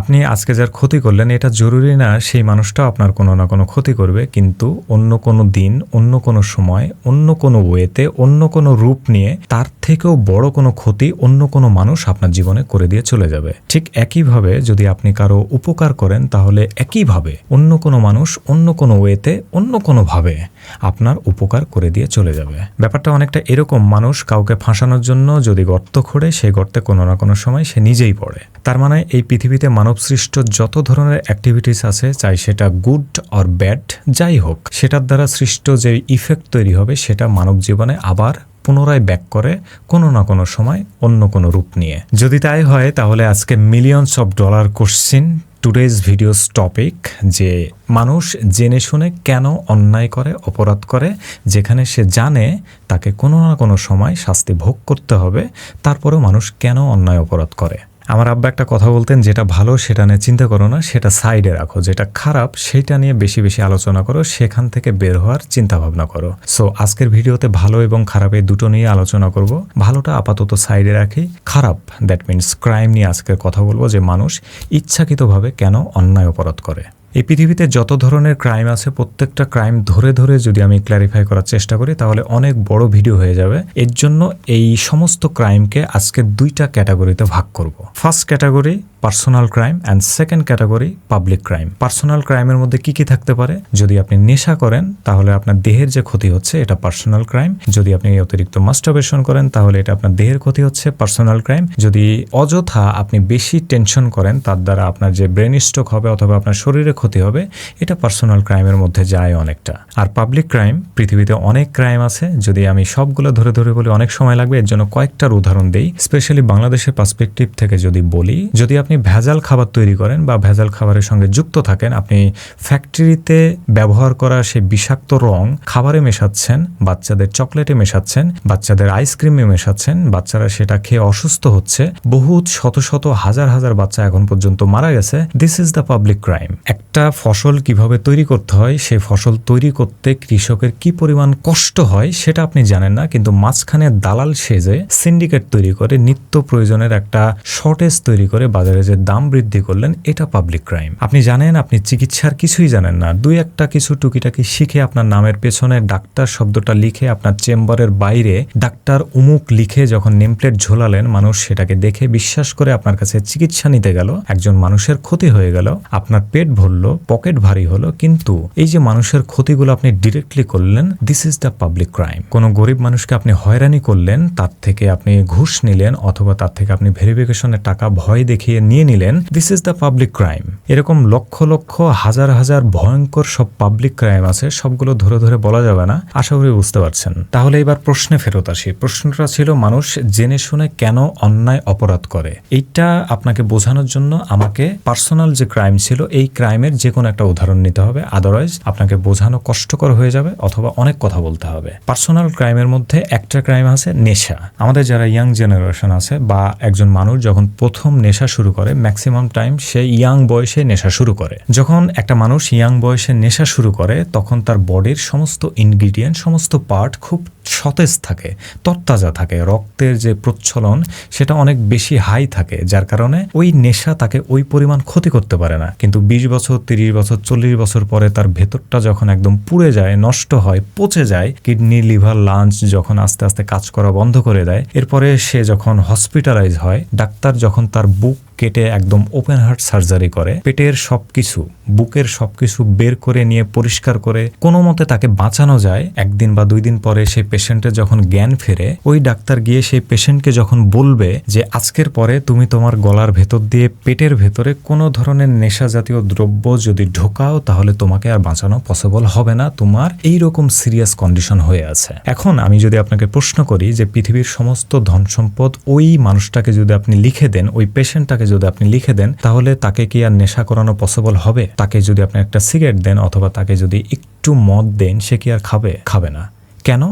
আপনি আজকে যার ক্ষতি করলেন, এটা জরুরি না সেই মানুষটা আপনার কোনো না কোনো ক্ষতি করবে, কিন্তু অন্য কোনো দিন, অন্য কোনো সময়, অন্য কোনো ওয়েতে, অন্য কোনো রূপ নিয়ে তার থেকেও বড় কোনো ক্ষতি অন্য কোনো মানুষ আপনার জীবনে করে দিয়ে চলে যাবে। ঠিক একইভাবে যদি আপনি কারও উপকার করেন, তাহলে একইভাবে অন্য কোনো মানুষ অন্য কোনো ওয়েতে, অন্য কোনোভাবে আপনার উপকার করে দিয়ে চলে যাবে। ব্যাপারটা অনেকটা এরকম, মানুষ কাউকে ফাঁসানোর জন্য যদি গর্ত খোঁড়ে সেই গর্তে কোনো না কোনো সময় সে নিজেই পড়ে। তার মানে এই পৃথিবীতে মানব সৃষ্ট যত ধরনের অ্যাক্টিভিটিস আছে, চাই সেটা গুড অর ব্যাড যাই হোক, সেটার দ্বারা সৃষ্ট যে ইফেক্ট তৈরি হবে, সেটা মানব জীবনে আবার পুনরায় ব্যাক করে কোনো না কোনো সময় অন্য কোনো রূপ নিয়ে। যদি তাই হয়, তাহলে আজকে millions of dollar question today's video's topic যে মানুষ জেনে শুনে কেন অন্যায় করে, অপরাধ করে, যেখানে সে জানে তাকে কোনো না কোনো সময় শাস্তি ভোগ করতে হবে, তারপরেও মানুষ কেন অন্যায় অপরাধ করে? আমার আব্বা একটা কথা বলতেন, যেটা ভালো সেটা নিয়ে চিন্তা করো না, সেটা সাইডে রাখো। যেটা খারাপ সেটা নিয়ে বেশি বেশি আলোচনা করো, সেখান থেকে বের হওয়ার চিন্তা ভাবনা করো। সো আজকের ভিডিওতে ভালো এবং খারাপ এই দুটো নিয়ে আলোচনা করব। ভালোটা আপাতত সাইডে রাখি। খারাপ দ্যাট মিনস ক্রাইম নিয়ে আজকের কথা বলব, যে মানুষ ইচ্ছাকৃতভাবে কেন অন্যায় অপরাধ করে। এই পৃথিবীতে যত ধরনের ক্রাইম আছে, প্রত্যেকটা ক্রাইম ধরে ধরে যদি আমি ক্ল্যারিফাই করার চেষ্টা করি, তাহলে অনেক বড় ভিডিও হয়ে যাবে। এর জন্য এই সমস্ত ক্রাইমকে আজকে দুইটা ক্যাটাগরিতে ভাগ করব। First category personal crime and second category public crime personal ক্রাইমের মধ্যে কি কি থাকতে পারে? যদি আপনি নেশা করেন, তাহলে আপনার দেহের যে ক্ষতি হচ্ছে, এটা পার্সোনাল ক্রাইম যদি আপনি অতিরিক্ত মাস্টারবেশন করেন, তাহলে এটা আপনার দেহের ক্ষতি হচ্ছে পার্সোনাল ক্রাইম যদি অযথা আপনি বেশি টেনশন করেন, তার দ্বারা আপনার যে ব্রেন স্ট্রোক হবে অথবা আপনার শরীরে ক্ষতি হবে, এটা পার্সোনাল ক্রাইমের মধ্যে যায় অনেকটা। আর পাবলিক ক্রাইম পৃথিবীতে অনেক ক্রাইম আছে। যদি আমি সবগুলো ধরে ধরে বলি, অনেক সময় লাগবে। এর জন্য কয়েকটার উদাহরণ দেই। স্পেশালি বাংলাদেশের পার্সপেক্টিভ থেকে যদি বলি, যদি আপনি ভেজাল খাবার তৈরি করেন বা ভেজাল খাবারের সঙ্গে যুক্ত থাকেন, আপনি ফ্যাক্টরিতে ব্যবহার করা সেই বিষাক্ত রং খাবারে মেশাচ্ছেন, বাচ্চাদের চকলেটে মেশাচ্ছেন, বাচ্চাদের আইসক্রিমে মেশাচ্ছেন, বাচ্চারা সেটা খেয়ে অসুস্থ হচ্ছে। বহুত শত শত হাজার হাজার বাচ্চা এখন পর্যন্ত মারা গেছে। This is the public crime একটা ফসল কীভাবে তৈরি করতে হয় সেই ফসল তৈরি করতে কৃষকের কি পরিমাণ কষ্ট হয় সেটা আপনি জানেন না, কিন্তু মাঝখানে দালাল সেজে সিন্ডিকেট তৈরি করে, নিত্য প্রয়োজনের একটা শর্টেজ তৈরি করে বাজারে যে দাম বৃদ্ধি করলেন, এটা পাবলিক ক্রাইম আপনি জানেন, আপনি চিকিৎসার কিছুই জানেন না। দুই একটা কিছু টুকিটাকি শিখে আপনার নামের পেছনে ডাক্তার শব্দটা লিখে আপনার চেম্বারের বাইরে ডাক্তার উমুক লিখে যখন নেমপ্লেট ঝোলালেন, মানুষ সেটাকে দেখে বিশ্বাস করে আপনার কাছে চিকিৎসা নিতে গেল। একজন মানুষের ক্ষতি হয়ে গেল, আপনার পেট ভরল, পকেট ভারী হলো, কিন্তু এই যে মানুষের ক্ষতিগুলো আপনি ডিরেক্টলি করলেন this is the public crime কোনো গরিব মানুষকে আপনি হয়রানি করলেন, তার থেকে আপনি ঘুষ নিলেন, অথবা তার থেকে আপনি ভেরিফিকেশনের টাকা ভয় দেখিয়ে নিয়ে নিলেন this is the public crime এরকম লক্ষ লক্ষ, হাজার হাজার ভয়ঙ্কর সব পাবলিক ক্রাইম আছে, সবগুলো ধরে ধরে বলা যাবে না, আশা করি বুঝতে পারছেন। তাহলে এবার প্রশ্নে ফেরত আসি। প্রশ্নটা ছিল, মানুষ জেনে শুনে কেন অন্যায় অপরাধ করে? এইটা আপনাকে বোঝানোর জন্য আমাকে পার্সোনাল যে ক্রাইম ছিল, এই ক্রাইমের যে কোনো একটা উদাহরণ নিতে হবে। আদারওয়াইজ আপনাকে বোঝানো কষ্টকর হয়ে যাবে, অথবা অনেক কথা বলতে হবে। পার্সোনাল ক্রাইমের মধ্যে একটা ক্রাইম আছে, নেশা। আমাদের যারা ইয়াং জেনারেশন আছে, বা একজন মানুষ যখন প্রথম নেশা শুরু করে ম্যাক্সিমাম টাইম সে ইয়াং বয়সে নেশা শুরু করে। যখন একটা মানুষ ইয়াং বয়সে নেশা শুরু করে, তখন তার বডির সমস্ত ইনগ্রিডিয়েন্ট সমস্ত পার্ট খুব সতেজ থাকে, তরতাজা থাকে। রক্তের যে প্রচ্ছলন, সেটা অনেক বেশি হাই থাকে, যার কারণে ওই নেশা তাকে ওই পরিমাণ ক্ষতি করতে পারে না। কিন্তু বিশ বছর, তিরিশ বছর, চল্লিশ বছর পরে তার ভেতরটা যখন একদম পুড়ে যায়, নষ্ট হয়, পচে যায় কিডনি লিভার লাঞ্চ যখন আস্তে আস্তে কাজ করা বন্ধ করে দেয়, এরপরে সে যখন হসপিটালাইজ হয়, ডাক্তার যখন তার বুক কেটে একদম ওপেন হার্ট সার্জারি করে, পেটের সবকিছু, বুকের সবকিছু বের করে নিয়ে পরিষ্কার করে, কোনো মতে তাকে বাঁচানো যায়, একদিন বা দুই দিন পরে সেই পেশেন্টের যখন জ্ঞান ফেরে, ওই ডাক্তার গিয়ে সেই পেশেন্টকে যখন বলবে যে, আজকের পরে তুমি তোমার গলার ভেতর দিয়ে পেটের ভেতরে কোনো ধরনের নেশা জাতীয় দ্রব্য যদি ঢোকাও, তাহলে তোমাকে আর বাঁচানো পসিবল হবে না। তোমার এই রকম সিরিয়াস কন্ডিশন হয়ে আছে। এখন আমি যদি আপনাকে প্রশ্ন করি যে, পৃথিবীর সমস্ত ধন সম্পদ ওই মানুষটাকে যদি আপনি লিখে দেন, ওই পেশেন্টটাকে যদি আপনি লিখে দেন, তাহলে তাকে কি আর নেশা করানো পসিবল হবে? তাকে যদি আপনি একটা সিগারেট দেন অথবা তাকে যদি একটু মদ দেন, সে কি আর খাবে? খাবে না। কেন?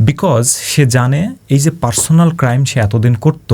বিকজ সে জানে এই যে পার্সোনাল ক্রাইম সে এতদিন করত,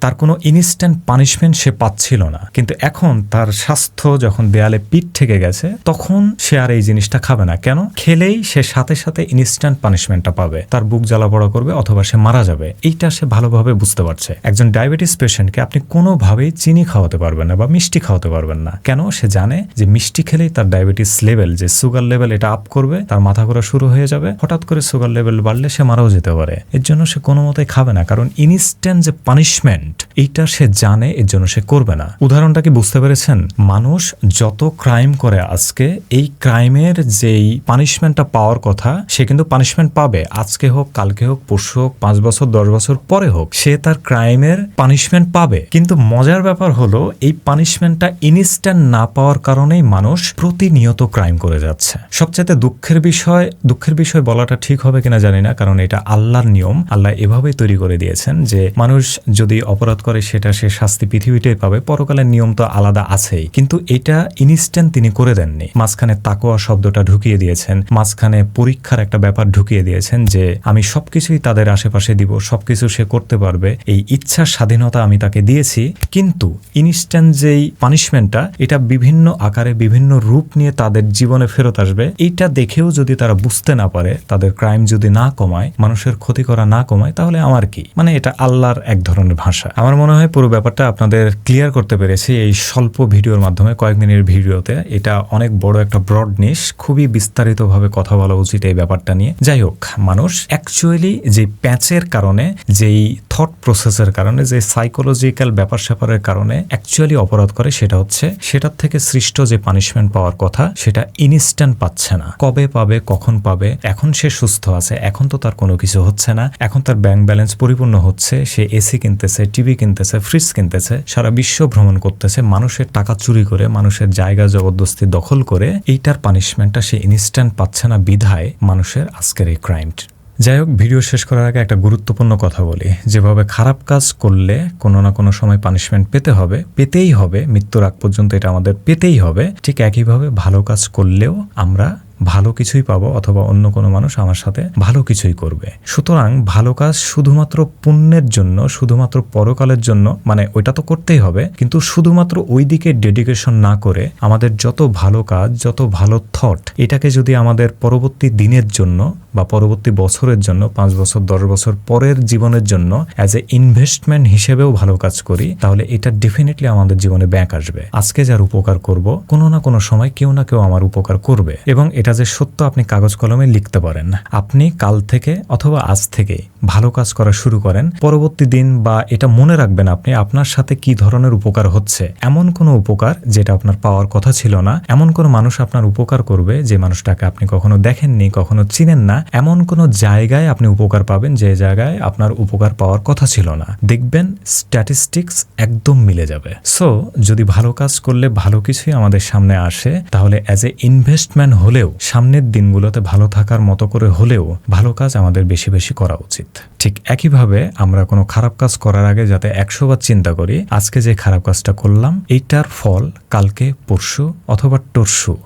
তার কোনো ইনস্ট্যান্ট পানিশমেন্ট সে পাচ্ছিল না। কিন্তু এখন তার স্বাস্থ্য যখন দেয়ালে পিঠ থেকে গেছে, তখন সে আর এই জিনিসটা খাবে না। কেন? খেলেই সে সাথে সাথে ইনস্ট্যান্ট পানিশমেন্টটা পাবে। তার বুক জ্বালা পড়া করবে অথবা সে মারা যাবে। এইটা সে ভালোভাবে বুঝতে পারছে। একজন ডায়াবেটিস পেশেন্টকে আপনি কোনোভাবেই চিনি খাওয়াতে পারবেন না বা মিষ্টি খাওয়াতে পারবেন না। কেন? সে জানে যে মিষ্টি খেলেই তার ডায়াবেটিস লেভেল যে সুগার লেভেল এটা আপ করবে, তার মাথা ঘোরা শুরু হয়ে যাবে। হঠাৎ করে সুগার লেভেল বাড়লে সে মারাও যেতে পারে। এর জন্য সে কোনো মতেই খাবে না, কারণ ইনস্ট্যান্ট যে পানিশমেন্ট এইটা সে জানে, এর জন্য সে করবে না। উদাহরণটা কি বুঝতে পেরেছেন? মানুষ যত ক্রাইম করে আজকে, এই ক্রাইমের যেই পানিশমেন্টটা পাওয়ার কথা, সে কিন্তু পানিশমেন্ট পাবে। আজকে হোক, কালকে হোক, পরশু হোক, পাঁচ বছর, দশ বছর পরে হোক, সে তার ক্রাইমের পানিশমেন্ট পাবে। কিন্তু মজার ব্যাপার হলো, এই পানিশমেন্টটা ইনস্ট্যান্ট না পাওয়ার কারণেই মানুষ প্রতিনিয়ত ক্রাইম করে যাচ্ছে। সবচেয়ে দুঃখের বিষয় দুঃখের বিষয় বলাটা ঠিক হবে কিনা জানি না, কারণ এটা আল্লাহর নিয়ম। আল্লাহ এভাবেই তৈরি করে দিয়েছেন যে মানুষ যদি অপরাধ করে, সেটা সে শাস্তি পৃথিবীটাই পাবে। পরকালের নিয়ম তো আলাদা আছেই। কিন্তু এটা ইনস্ট্যান্ট তিনি করে দেননি। মাঝখানে তাকোয়া শব্দটা ঢুকিয়ে দিয়েছেন। মাঝখানে পরীক্ষার একটা ব্যাপার ঢুকিয়ে দিয়েছেন যে, আমি সবকিছুই তাদের আশেপাশে দিব, সবকিছু সে করতে পারবে। এই ইচ্ছার স্বাধীনতা আমি তাকে দিয়েছি। কিন্তু ইনস্ট্যান্ট যেই পানিশমেন্টটা এটা বিভিন্ন আকারে, বিভিন্ন রূপ নিয়ে তাদের জীবনে ফেরত আসবে। এইটা দেখেও যদি তারা বুঝতে না পারে, তাদের ক্রাইম যদি না কমায়, মানুষের ক্ষতি করা না কমায়, তাহলে আমার কি? মানে এটা আল্লাহর এক ধরনের ভাষা। আমার মনে হয় পুরো ব্যাপারটা আপনাদের ক্লিয়ার করতে পেরেছি এই স্বল্প ভিডিওর মাধ্যমে, কয়েক ভিডিওতে। এটা অনেক বড় একটা ব্রড নিশ খুবই বিস্তারিতভাবে কথা বলা উচিত এই ব্যাপারটা নিয়ে। যাই হোক, মানুষ অ্যাকচুয়ালি যে প্যাচের কারণে, যেই থট প্রসেসের কারণে যে সাইকোলজিক্যাল ব্যাপার স্যাপারের কারণে অ্যাকচুয়ালি অপরাধ করে সেটা হচ্ছে সেটার থেকে সৃষ্ট যে পানিশমেন্ট পাওয়ার কথা সেটা ইনস্ট্যান্ট পাচ্ছে না। কবে পাবে, কখন পাবে, এখন সে সুস্থ আছে, এখন তো তার কোনো কিছু হচ্ছে না, এখন তার ব্যাংক ব্যালেন্স পরিপূর্ণ হচ্ছে, সে এসি কিনতেছে টিভি কিনতেছে ফ্রিজ কিনতেছে, সারা বিশ্ব ভ্রমণ করতেছে, মানুষের টাকা চুরি করে, মানুষের জায়গা জবরদস্তি দখল করে, এইটার পানিশমেন্টটা সে ইনস্ট্যান্ট পাচ্ছে না বিধায় মানুষের আজকের এই ক্রাইমটি যাই হোক, ভিডিও শেষ করার আগে একটা গুরুত্বপূর্ণ কথা বলি। যেভাবে খারাপ কাজ করলে কোনো না কোনো সময় পানিশমেন্ট পেতে হবে, পেতেই হবে, মৃত্যুর আগ পর্যন্ত এটা আমাদের পেতেই হবে। ঠিক একইভাবে ভালো কাজ করলেও আমরা ভালো কিছুই পাবো অথবা অন্য কোনো মানুষ আমার সাথে ভালো কিছুই করবে। সুতরাং ভালো কাজ শুধুমাত্র পুণ্যের জন্য, শুধুমাত্র পরকালের জন্য মানে ওইটা তো করতেই হবে, কিন্তু শুধুমাত্র ওই দিকে ডেডিকেশন না করে আমাদের যত ভালো কাজ, যত ভালো থট এটাকে যদি আমাদের পরবর্তী দিনের জন্য বা পরবর্তী বছরের জন্য, পাঁচ বছর, দশ বছর পরের জীবনের জন্য অ্যাজ এ ইনভেস্টমেন্ট হিসেবেও ভালো কাজ করি, তাহলে এটা ডেফিনেটলি আমাদের জীবনে ব্যাক আসবে। আজকে যার উপকার করব, কোনো না কোনো সময় কেউ না কেউ আমার উপকার করবে। এবং এটা যে সত্য আপনি কাগজ কলমে লিখতে পারেন। আপনি কাল থেকে অথবা আজ থেকে ভালো কাজ করা শুরু করেন, পরবর্তী দিন বা এটা মনে রাখবেন আপনি, আপনার সাথে কি ধরনের উপকার হচ্ছে। এমন কোনো উপকার যেটা আপনার পাওয়ার কথা ছিল না, এমন কোনো মানুষ আপনার উপকার করবে যে মানুষটাকে আপনি কখনো দেখেননি, কখনো চিনেন না এমন কোনো জায়গায় আপনি উপকার পাবেন যে জায়গায় আপনার উপকার পাওয়ার কথা ছিল না। দেখবেন স্ট্যাটিস্টিক্স একদম মিলে যাবে। সো যদি ভালো কাজ করলে ভালো কিছুই আমাদের সামনে আসে, তাহলে অ্যাজ এ ইনভেস্টমেন্ট হলেও, সামনের দিনগুলোতে ভালো থাকার মতো করে হলেও, ভালো কাজ আমাদের বেশি বেশি করা উচিত। ঠিক একইভাবে আমরা কোনো খারাপ কাজ করার আগে যাতে একশো বার চিন্তা করি, আজকে যে খারাপ কাজটা করলাম, এইটার ফল কালকে, পরশু অথবা টরশু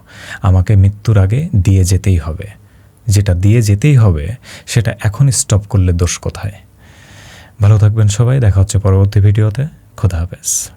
আমাকে মৃত্যুর আগে দিয়ে যেতেই হবে। যেটা দিয়ে যেতেই হবে, সেটা এখনই স্টপ করলে দোষ কোথায়? ভালো থাকবেন সবাই, দেখা হচ্ছে পরবর্তী ভিডিওতে, খোদা হাফেজ।